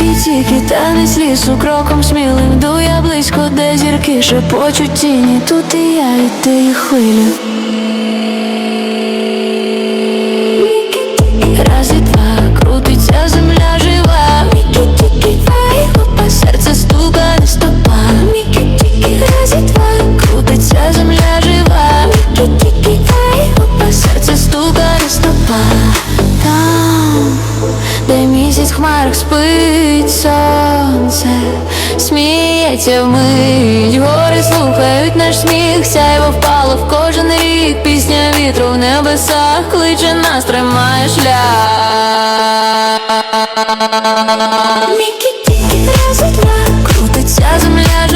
Тільки-тільки танець лісу кроком смілим. Йду я близько, де зірки шепочуть тіні. Тут і я, і ти, і хвилю Раз і два, крутиться земля жива. Хопа, серце стукає стопа. Мікі-тікі, раз і два, крутиться земля жива. Хопа, серце стукає стопа. Там, де місяць хмарах спить сонце Сміється вмить, гори слухають наш сміх Сяйво впало в кожен рік. Пісня вітру в небесах кличе нас, тримає шлях. Мікі-тікі, раз два Крутиться земля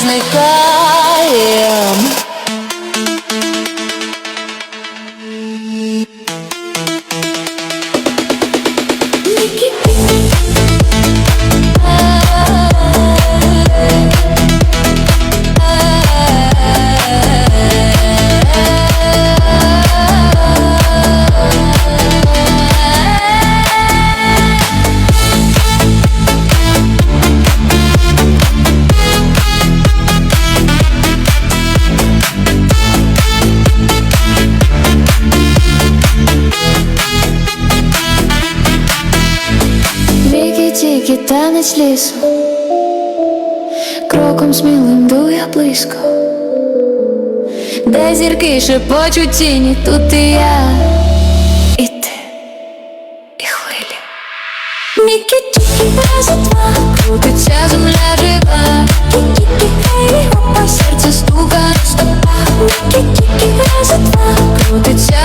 зникаєм. Тільки танець лісу, кроком смілим йду я близько, де зірки шепочуть тіні, тут і я, і ти, і хвилі. Мікі-тікі, раз і крутиться земля жива, серце стукає в стопа, Мікі-тікі, раз і два, крутиться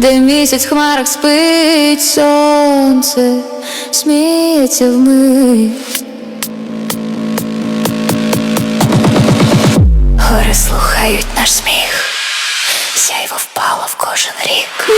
де місяць в хмарах спить сонце, сміється вмить. Гори слухають наш сміх, сяйво впало в кожен рік.